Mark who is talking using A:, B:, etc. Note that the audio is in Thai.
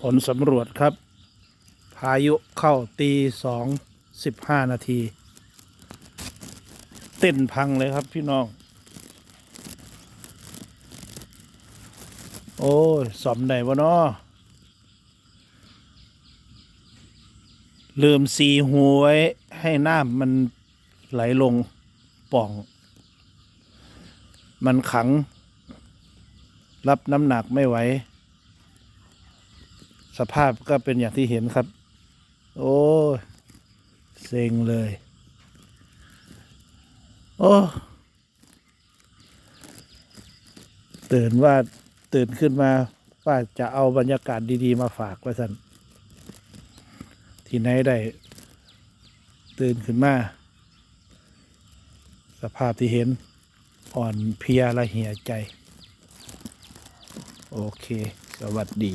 A: ผลสำรวจครับ พายุเข้าตีสองสิบห้านาที เต้นพังเลยครับพี่น้อง โอ้ยสอมไหนวะเนาะลืมสีหูไว้ให้น้ำมันไหลลงป่อง มันขัง รับน้ำหนักไม่ไหว สภาพก็เป็นอย่างที่เห็นครับ โอ้เซ็งเลย โอ้ตื่นว่าตื่นขึ้นมาว่าจะเอาบรรยากาศดีๆมาฝากไว้สันที่ไหนได้ ตื่นขึ้นมา สภาพที่เห็นอ่อนเพลียและเหี่ยใจ โอเค สวัสดี